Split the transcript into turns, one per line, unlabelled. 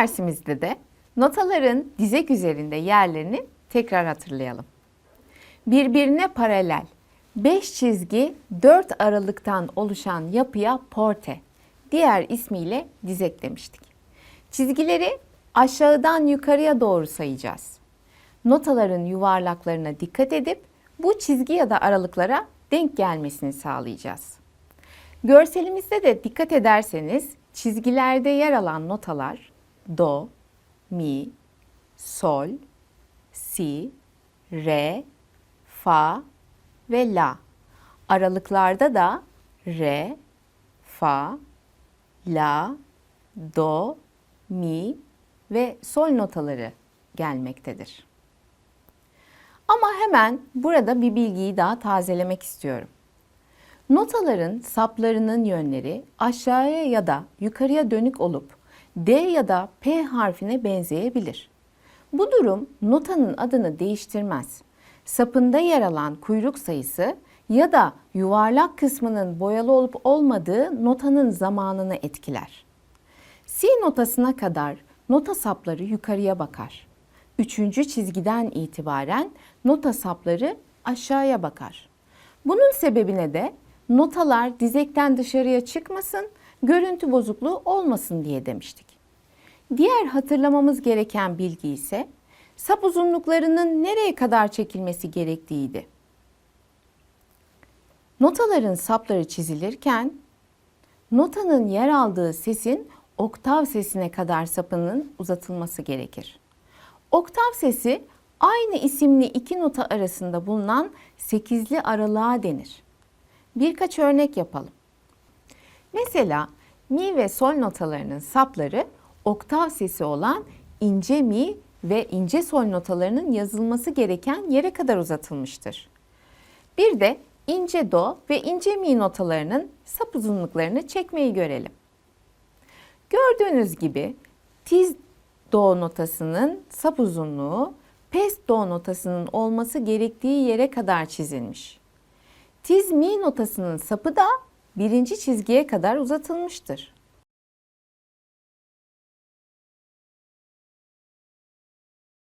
dersimizde de notaların dizek üzerinde yerlerini tekrar hatırlayalım. Birbirine paralel 5 çizgi 4 aralıktan oluşan yapıya porte, diğer ismiyle dizek demiştik. Çizgileri aşağıdan yukarıya doğru sayacağız. Notaların yuvarlaklarına dikkat edip bu çizgi ya da aralıklara denk gelmesini sağlayacağız. Görselimizde de dikkat ederseniz çizgilerde yer alan notalar do, mi, sol, si, re, fa ve la. Aralıklarda da re, fa, la, do, mi ve sol notaları gelmektedir. Ama hemen burada bir bilgiyi daha tazelemek istiyorum. Notaların saplarının yönleri aşağıya ya da yukarıya dönük olup D ya da P harfine benzeyebilir. Bu durum notanın adını değiştirmez. Sapında yer alan kuyruk sayısı ya da yuvarlak kısmının boyalı olup olmadığı notanın zamanını etkiler. Si notasına kadar nota sapları yukarıya bakar. Üçüncü çizgiden itibaren nota sapları aşağıya bakar. Bunun sebebine de notalar dizekten dışarıya çıkmasın, görüntü bozukluğu olmasın diye demiştik. Diğer hatırlamamız gereken bilgi ise sap uzunluklarının nereye kadar çekilmesi gerektiğiydi. Notaların sapları çizilirken notanın yer aldığı sesin oktav sesine kadar sapının uzatılması gerekir. Oktav sesi aynı isimli iki nota arasında bulunan sekizli aralığa denir. Birkaç örnek yapalım. Mesela mi ve sol notalarının sapları oktav sesi olan ince mi ve ince sol notalarının yazılması gereken yere kadar uzatılmıştır. Bir de ince do ve ince mi notalarının sap uzunluklarını çekmeyi görelim. Gördüğünüz gibi tiz do notasının sap uzunluğu pes do notasının olması gerektiği yere kadar çizilmiş. Tiz mi notasının sapı da birinci çizgiye kadar uzatılmıştır.